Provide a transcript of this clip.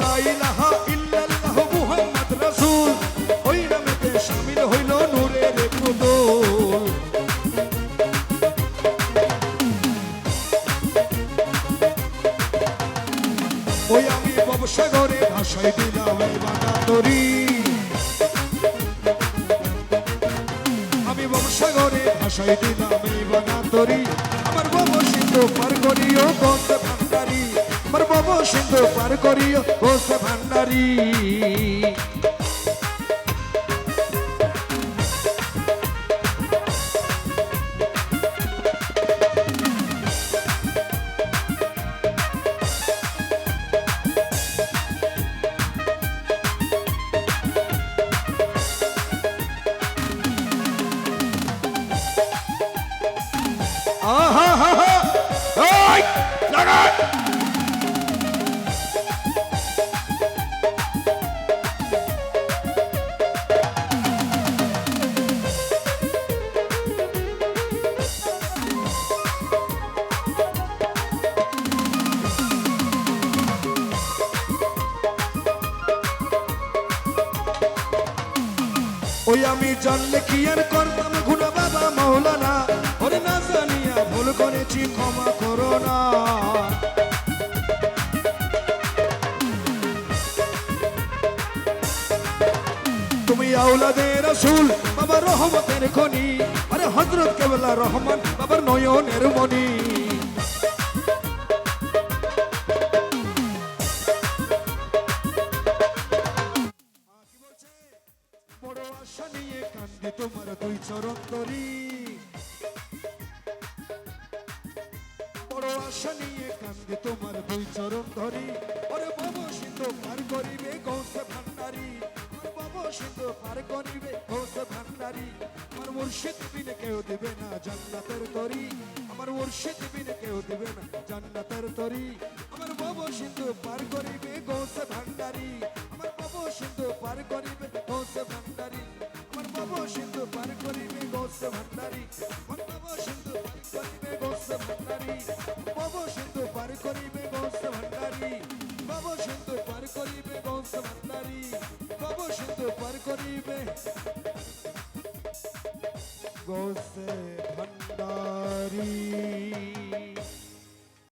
লা ইলাহা ইল্লাল্লাহ মুহাম্মদ ওই নামেতে শামিল হইল নূরের পুতুল আমি ববসাগরে ভাষায় দিলাম এই বানাতরি আমি ববসাগরে ভাষায় দিলাম এই বানাতরি আমার বব সিন্ধু পার করিও বসে ভান্ডারি। সিন্ধু পার করিও বসে ভান্ডারি। আহা হা হা। ওই ওই আমি জানলে কি আর করতাম? গুনা বাবা মৌলানা। ওরে না জানিয়া ভুল করেছি, ক্ষমা করো না। তুমি আউলাদের রসুল বাবা রহমতের খনি। আরে হজরত কেবলা রহমান, বাবার নয়নের মনি কান্দি তোমার দুই চরণ তরি বড় আশা নিয়ে তোমার দুই চরণ ধরি ওরে বাব, সিন্ধু পার করিবে ভান্ডারি। ওরে বাব, সিন্ধু পার করিবে ভান্ডারি। আমার মুর্শিদ বিনে কেউ দিবে না জান্নাতের তরি। আমার মুর্শিদ বিনে কেউ দিবে না জান্নাতের তরি। আমার বাব, সিন্ধু পার করিবে গৌসে ভান্ডারি। আমার বাব, সিন্ধু পার করিবে সিন্ধু পার করিবে গোস ভান্ডারি। বাব সিন্ধু পার করিবে গোস ভান্ডারি। বাব সিন্ধু পার করিবে গোস ভান্ডারি। বাব সিন্ধু পার করিবে গোস ভান্ডারি।